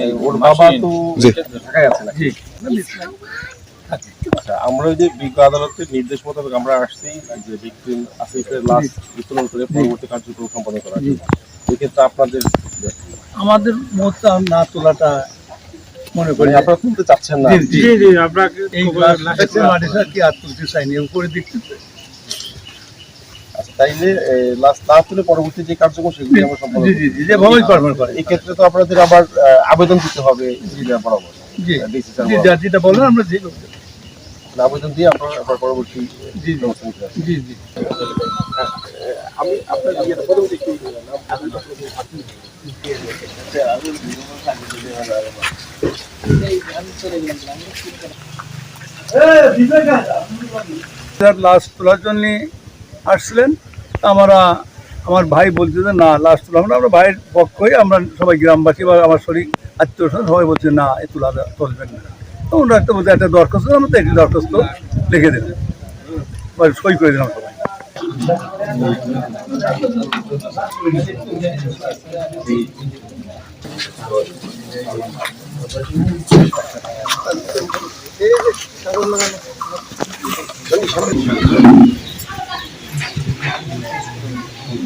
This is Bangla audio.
এই ওর বাবা তো ঢাকায় আছে নাকি? জি। আচ্ছা আমরা যে বিজ্ঞ আদালতের নির্দেশ মোতাবেক আমরা আসছি যে ভিকটিম আসিফের লাশ বিতরণ করে পরবর্তী কার্যক্রম সম্পাদন জন্য। এক্ষেত্রে আপনাদের আমাদের মত না তোলাটা মনে করি। মানে আপনারা তুলতে চাচ্ছেন না? জি, জি। জি জি আপনাকে এই গ্লাস দেখতে মাটি কি আর তুলতে চাইনি? উপরে দেখতে তাইলে লাশ না তুলে পরবর্তী যে কার্যক্রম সেগুলি আমরা জি জি জি যেভাবেই করবেন করে। এই ক্ষেত্রে তো আপনাদের আবার আবেদন দিতে হবে জিলা বরাবর জি। যেটা বলেন আমরা যে আবেদন দিয়ে আপনারা আবার পরবর্তী জি জি। জি জি। আমি আপনার লাশ তোলার জন্য আসছিলেন। আমরা, আমার ভাই বলছে যে, না লাশ তোলা না আমরা ভাইয়ের পক্ষই, আমরা সবাই গ্রামবাসী বা আমার শরীর, আত্মীয় স্বজন সবাই বলছে, না এ তোলা তুলবেন না। তো ওনারা একটা বলছে, একটা দরখাস্ত আমরা তো একটি দরখাস্ত লিখে দিলাম বা সই করে দিলাম সবাই।